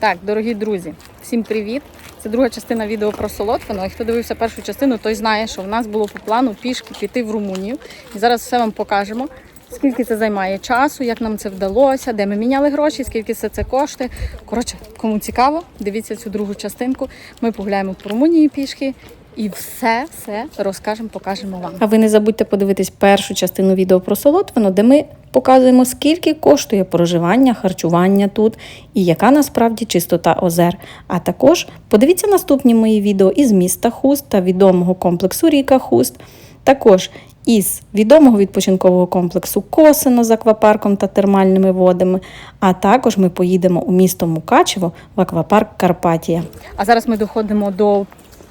Так, дорогі друзі, всім привіт! Це друга частина відео про Солотвино. Хто дивився першу частину, той знає, що в нас було по плану пішки піти в Румунію. І зараз все вам покажемо. Скільки це займає часу, як нам це вдалося, де ми міняли гроші, скільки все це коштує. Коротше, кому цікаво, дивіться цю другу частинку. Ми погуляємо по Румунії пішки і все, все розкажемо, покажемо вам. А ви не забудьте подивитись першу частину відео про Солотвино, де ми показуємо, скільки коштує проживання, харчування тут і яка насправді чистота озер. А також подивіться наступні мої відео із міста Хуст та відомого комплексу Ріка Хуст. Також із відомого відпочинкового комплексу Косино з аквапарком та термальними водами. А також ми поїдемо у місто Мукачево в аквапарк Карпатія. А зараз ми доходимо до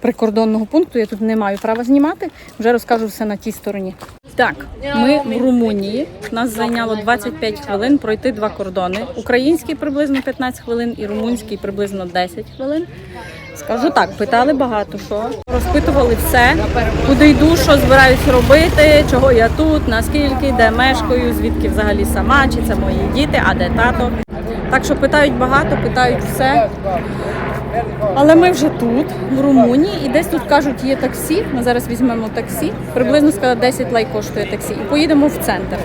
прикордонного пункту. Я тут не маю права знімати. Вже розкажу все на тій стороні. Так, ми в Румунії. Нас зайняло 25 хвилин пройти два кордони. Український приблизно 15 хвилин і румунський приблизно 10 хвилин. Скажу так, питали багато що. Розпитували все, куди йду, що збираюсь робити, чого я тут, наскільки, де мешкаю, звідки взагалі сама, чи це мої діти, а де тато. Так що питають багато, питають все. Але ми вже тут, в Румунії, і десь тут кажуть, є таксі. Ми зараз візьмемо таксі. Приблизно сказали, 10 лей коштує таксі. І поїдемо в центр.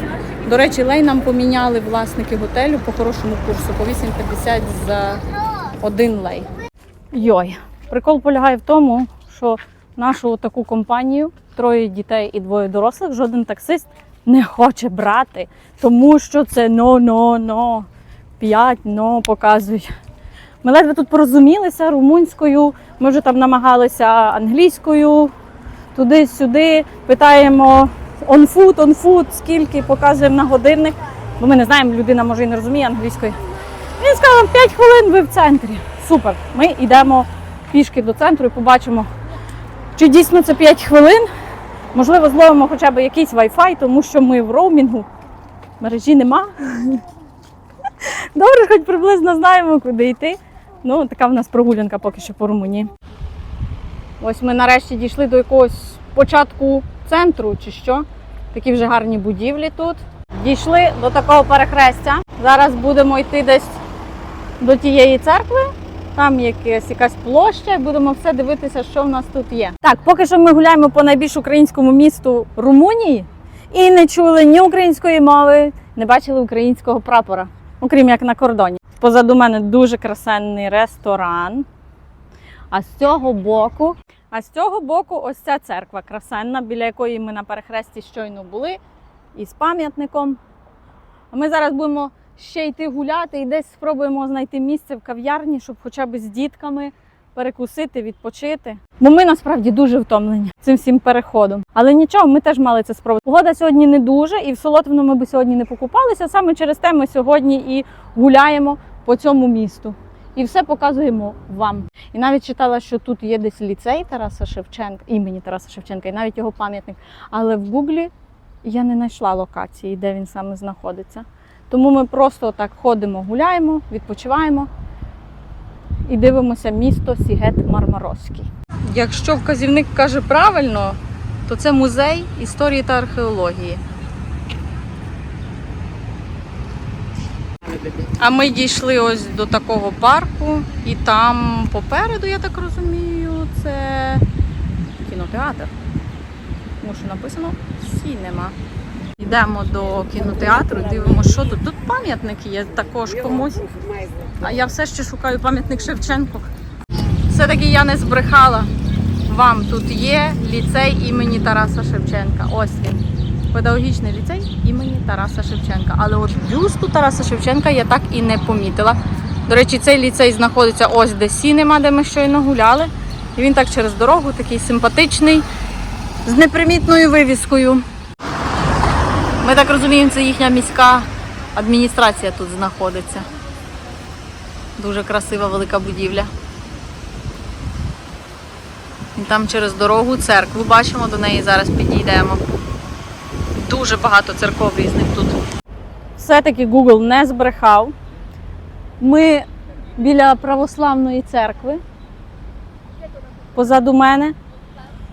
До речі, лей нам поміняли власники готелю по хорошому курсу, по 8,50 за один лей. Йой, прикол полягає в тому, що нашу таку компанію, троє дітей і двоє дорослих, жоден таксист не хоче брати, тому що це но-но-но. П'ять но показують. Ми ледве тут порозумілися румунською. Ми вже там намагалися англійською, туди-сюди. Питаємо on food, on food, скільки показуємо на годинник. Бо ми не знаємо, людина може і не розуміє англійської. Він сказав, 5 хвилин ви в центрі. Супер. Ми йдемо пішки до центру і побачимо, чи дійсно це 5 хвилин. Можливо, зловимо хоча б якийсь Wi-Fi, тому що ми в роумінгу. Мережі нема. Добре, хоч приблизно знаємо, куди йти. Ну, така в нас прогулянка поки що по Румунії. Ось ми нарешті дійшли до якогось початку центру чи що. Такі вже гарні будівлі тут. Дійшли до такого перехрестя. Зараз будемо йти десь до тієї церкви. Там якась, якась площа, будемо все дивитися, що в нас тут є. Так, поки що ми гуляємо по найбільш українському місту Румунії і не чули ні української мови, не бачили українського прапора, окрім як на кордоні. Позаду мене дуже красивий ресторан. А з цього боку, а з цього боку, ось ця церква красенна, біля якої ми на перехресті щойно були, із пам'ятником. А ми зараз будемо ще йти гуляти і десь спробуємо знайти місце в кав'ярні, щоб хоча б з дітками перекусити, відпочити. Бо ми насправді дуже втомлені цим всім переходом. Але нічого, ми теж мали це спробувати. Погода сьогодні не дуже, і в Солотвино ми би сьогодні не покупалися. Саме через те ми сьогодні і гуляємо по цьому місту. І все показуємо вам. І навіть читала, що тут є десь ліцей Тараса Шевченка, імені Тараса Шевченка, і навіть його пам'ятник. Але в Гуглі я не знайшла локації, де він саме знаходиться. Тому ми просто так ходимо, гуляємо, відпочиваємо і дивимося місто Сігет Мармаровський. Якщо вказівник каже правильно, то це музей історії та археології. А ми дійшли ось до такого парку, і там попереду, я так розумію, це кінотеатр. Тому що написано Сінема. Йдемо до кінотеатру, дивимося, що тут. Тут пам'ятник є також комусь. А я все ще шукаю пам'ятник Шевченку. Все-таки я не збрехала. Вам тут є ліцей імені Тараса Шевченка. Ось він. Педагогічний ліцей імені Тараса Шевченка. Але от бюсту Тараса Шевченка я так і не помітила. До речі, цей ліцей знаходиться ось де сінема, де ми щойно гуляли. І він так через дорогу, такий симпатичний, з непримітною вивіскою. Ми так розуміємо, це їхня міська адміністрація тут знаходиться. Дуже красива велика будівля. І там через дорогу церкву бачимо, до неї зараз підійдемо. Дуже багато церков різних тут. Все-таки Google не збрехав. Ми біля православної церкви позаду мене.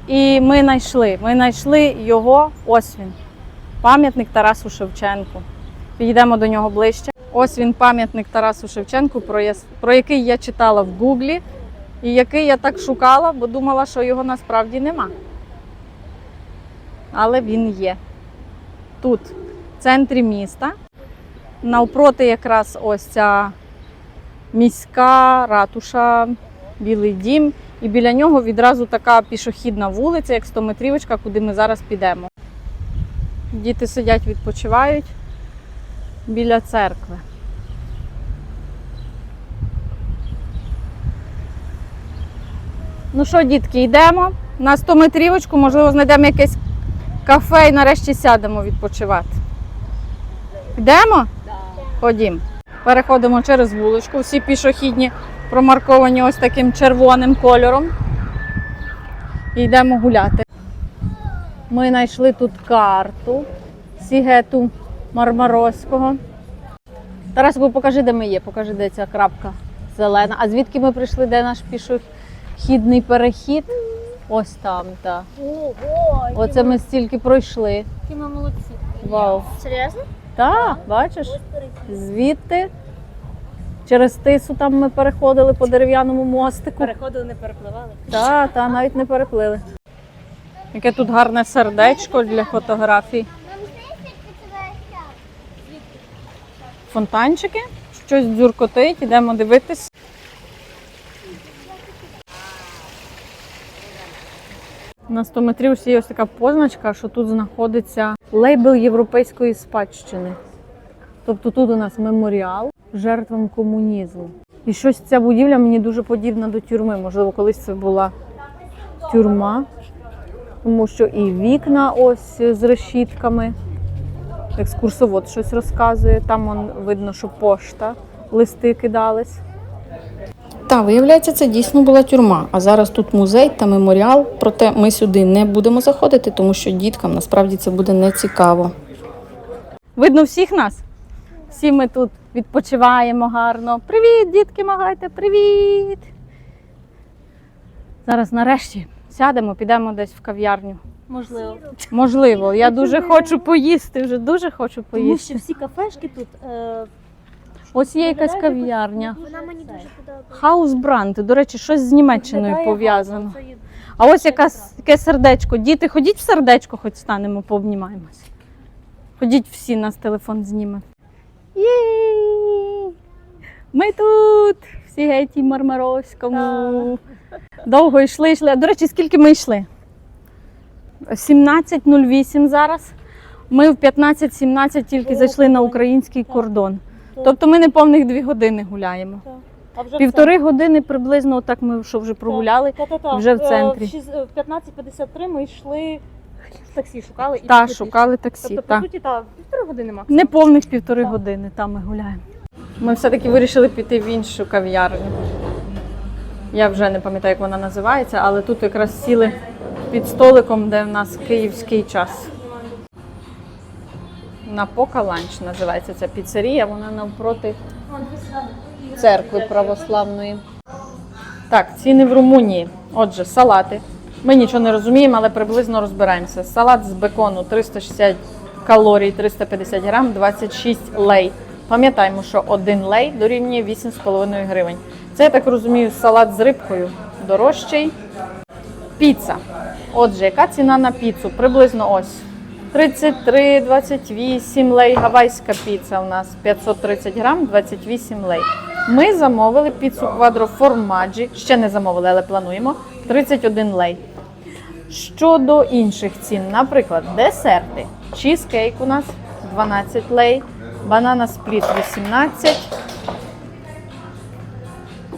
І ми знайшли. Ми знайшли його, ось він. Пам'ятник Тарасу Шевченку. Підійдемо до нього ближче. Ось він пам'ятник Тарасу Шевченку, про, який я читала в Гуглі, і який я так шукала, бо думала, що його насправді нема. Але він є. Тут, в центрі міста. Навпроти якраз ось ця міська ратуша, Білий дім. І біля нього відразу така пішохідна вулиця, як 100-метрівочка, куди ми зараз підемо. Діти сидять, відпочивають біля церкви. Ну що, дітки, йдемо на 100-метрівочку, можливо, знайдемо якесь кафе і нарешті сядемо відпочивати. Йдемо? Ходім. Переходимо через вуличку. Всі пішохідні промарковані ось таким червоним кольором. І йдемо гуляти. Ми знайшли тут карту Сігету Мармарозького. Тарасику, покажи, де ми є, покажи, де ця крапка зелена. А звідки ми прийшли, де наш пішохідний перехід? Ось там, так. Ого! Оце ми стільки пройшли. Які ми молодці. Вау. Серйозно? Так, бачиш? Звідти. Через тису там ми переходили по дерев'яному мостику. Переходили, не перепливали. Так, та, навіть не переплили. Яке тут гарне сердечко для фотографій. Фонтанчики, щось дзюркотить, ідемо дивитись. На 100 метрів є ось така позначка, що тут знаходиться лейбл європейської спадщини. Тобто тут у нас меморіал жертвам комунізму. І щось ця будівля мені дуже подібна до тюрми. Можливо, колись це була тюрма, тому що і вікна ось з решітками. Екскурсовод щось розказує. Там он, видно, що пошта, листи кидались. Та, виявляється, це дійсно була тюрма. А зараз тут музей та меморіал. Проте ми сюди не будемо заходити, тому що діткам насправді це буде не цікаво. Видно всіх нас. Всі ми тут відпочиваємо гарно. Привіт, дітки, магайте, привіт! Зараз нарешті сядемо, підемо десь в кав'ярню. Можливо. Можливо, я дуже хочу поїсти, вже дуже хочу Тому поїсти. що всі кафешки тут. Е, Ось є якась кав'ярня. вона мені дуже подобається. Хаус Бранд, до речі, щось з Німеччиною пов'язано. А ось якась таке сердечко. Діти, ходіть в сердечко, хоч станемо, пообнімаємось. Ходіть всі, нас телефон зніме. Єй! Ми тут, в Сігеті Мармаровському. Довго йшли, йшли. До речі, скільки ми йшли? 17.08 зараз. Ми в 15.17 тільки зайшли на український кордон. Тобто ми не повних дві години гуляємо. А вже Півтори години приблизно, отак ми що вже прогуляли. Та-та-та. вже в Е, центрі. шість- е, В 15.53 ми йшли таксі шукали і Та пішли шукали таксі. Тобто, Та. по суті, та, півтори години максимум. Не повних півтори Так. години там ми гуляємо. Ми все-таки вирішили піти в іншу кав'ярню. Я вже не пам'ятаю, як вона називається, але тут якраз сіли під столиком, де в нас київський час. Напока ланч називається ця піцерія, вона навпроти церкви православної. Так, ціни в Румунії. Отже, салати. Ми нічого не розуміємо, але приблизно розбираємося. Салат з бекону 360 калорій, 350 грам, 26 лей. Пам'ятаємо, що один лей дорівнює 8,5 гривень. Це, я так розумію, салат з рибкою дорожчий. Піца. Отже, яка ціна на піцу? Приблизно ось 33, 28 лей. Гавайська піца у нас 530 грам, 28 лей. Ми замовили піцу квадро формаджі. Ще не замовили, але плануємо. 31 лей. Щодо інших цін, наприклад, десерти. Чізкейк у нас 12 лей, банана спліт 18.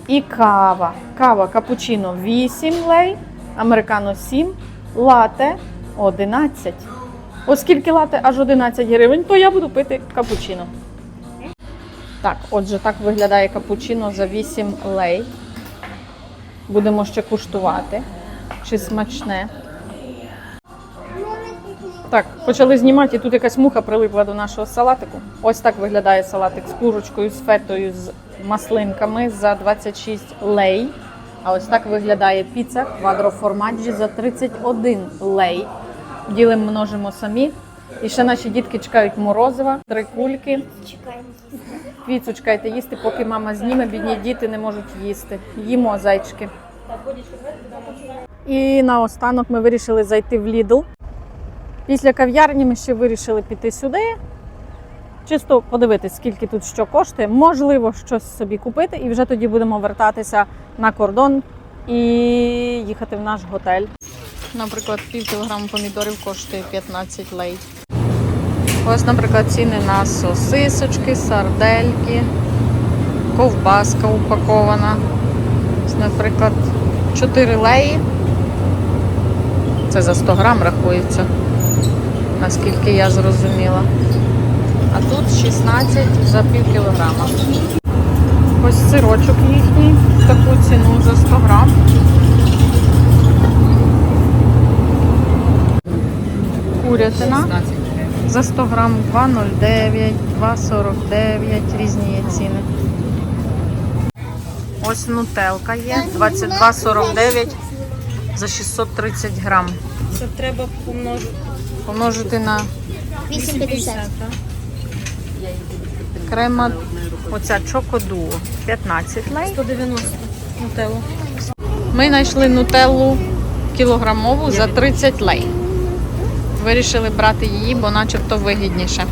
І кава. Кава капучино 8 лей, американо 7, лате 11. Оскільки лате аж 11 гривень, то я буду пити капучино. Так, отже, так виглядає капучино за 8 лей. Будемо ще куштувати, чи смачне. Так, почали знімати, і тут якась муха прилипла до нашого салатику. Ось так виглядає салатик з курочкою, з фетою, з маслинками за 26 лей. А ось так виглядає піца квадроформаджі за 31 лей. Ділимо множимо самі. І ще наші дітки чекають морозива, три кульки. Віцу чекайте їсти, поки мама зніме, бідні діти не можуть їсти. Їмо зайчики. І наостанок ми вирішили зайти в Lidl. Після кав'ярні ми ще вирішили піти сюди. Чисто подивитись, скільки тут що коштує. Можливо, щось собі купити, і вже тоді будемо вертатися на кордон і їхати в наш готель. Наприклад, пів кілограму помідорів коштує 15 лей. Ось, наприклад, ціни на сосисочки, сардельки, ковбаска упакована. Ось, наприклад, 4 леї. Це за 100 грам рахується, наскільки я зрозуміла. А тут 16 за пів кілограма. Ось сирочок їхній, таку ціну за 100 грам. Курятина за 100 грам 2,09, 2,49, різні є ціни. Ось нутелка є, 22,49 за 630 грам. Це треба помножити. Помножити на 8,50. крема, оця чокодуо 15 лей. 190 нутеллу. Ми знайшли нутеллу кілограмову за 30 лей. Вирішили брати її, бо начебто вигідніше.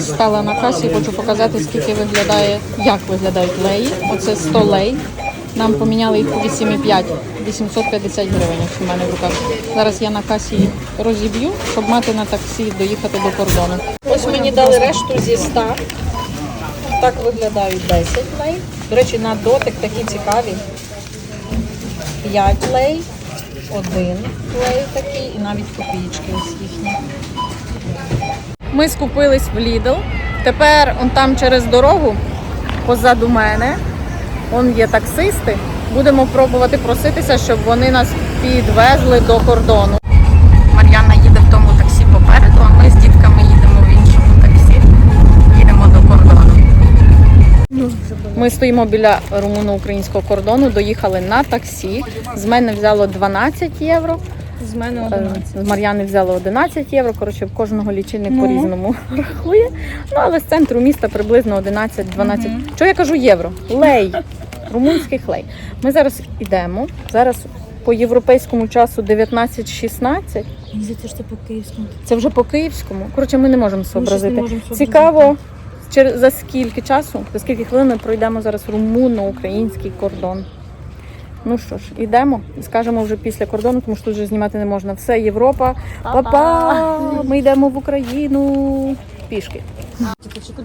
Стала на касі хочу показати, скільки виглядає, як виглядають леї. Оце 100 лей. Нам поміняли їх по 8,5, 850 гривень, в мене в руках. Зараз я на касі розіб'ю, щоб мати на таксі доїхати до кордону. Ось мені дали решту зі 100. Так виглядають 10 лей. До речі, на дотик такі цікаві. 5 лей, 1 клей такий і навіть копійки ось їхні. Ми скупились в Лідл. Тепер он там через дорогу, позаду мене, он є таксисти. Будемо пробувати проситися, щоб вони нас підвезли до кордону. Ми стоїмо біля румуно-українського кордону, доїхали на таксі. З мене взяло 12 євро. З мене Е, 11. З Мар'яни взяло 11 євро. Коротше, в кожного лічильник Ну. по-різному рахує. Ну, але з центру міста приблизно 11-12. Що я кажу євро? Лей. Румунських лей. Ми зараз йдемо. Зараз по європейському часу 19-16. Мені здається, це по київському. Це вже по київському. Коротше, ми не можемо зобразити. Цікаво, чер- за скільки часу, за скільки хвилин ми пройдемо зараз румуно-український кордон. Ну що ж, йдемо і скажемо вже після кордону, тому що тут вже знімати не можна. Все, Європа, папа, ми йдемо в Україну пішки.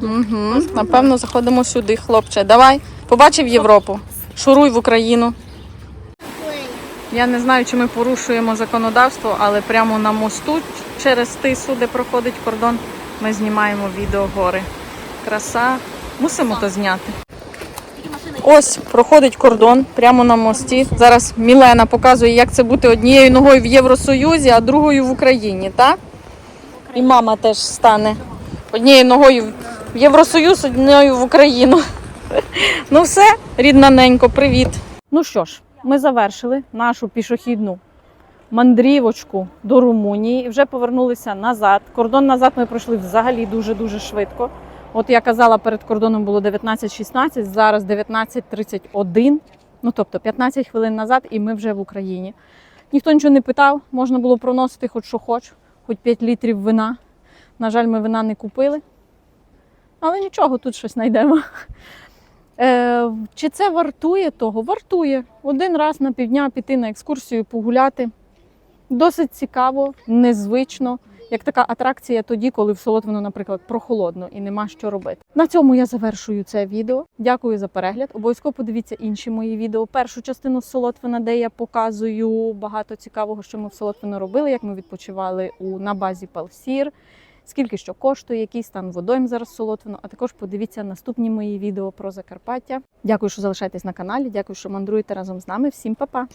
Угу. Напевно, заходимо сюди, хлопче. Давай, побачив Європу. Шуруй в Україну. Я не знаю, чи ми порушуємо законодавство, але прямо на мосту через тису, де проходить кордон, ми знімаємо відео гори. Краса. Мусимо то зняти. Ось проходить кордон прямо на мості. Зараз Мілена показує, як це бути однією ногою в Євросоюзі, а другою в Україні, так? І мама теж стане однією ногою в Євросоюз, однією в Україну. Ну все, рідна ненько, привіт. Ну що ж, ми завершили нашу пішохідну мандрівочку до Румунії вже повернулися назад. Кордон назад ми пройшли взагалі дуже-дуже швидко. От я казала, перед кордоном було 19.16, зараз 19.31, ну тобто 15 хвилин назад, і ми вже в Україні. Ніхто нічого не питав, можна було проносити хоч що хоч, хоч 5 літрів вина. На жаль, ми вина не купили. Але нічого, тут щось знайдемо. Е, чи це вартує того? Вартує. Один раз на півдня піти на екскурсію, погуляти. Досить цікаво, незвично. Як така атракція тоді, коли в Солотвино, наприклад, прохолодно і нема що робити. На цьому я завершую це відео. Дякую за перегляд. Обов'язково подивіться інші мої відео. Першу частину з Солотвина, де я показую багато цікавого, що ми в Солотвино робили, як ми відпочивали у на базі Палсір, скільки що коштує, який стан водойм зараз Солотвино. А також подивіться наступні мої відео про Закарпаття. Дякую, що залишаєтесь на каналі. Дякую, що мандруєте разом з нами. Всім па-па!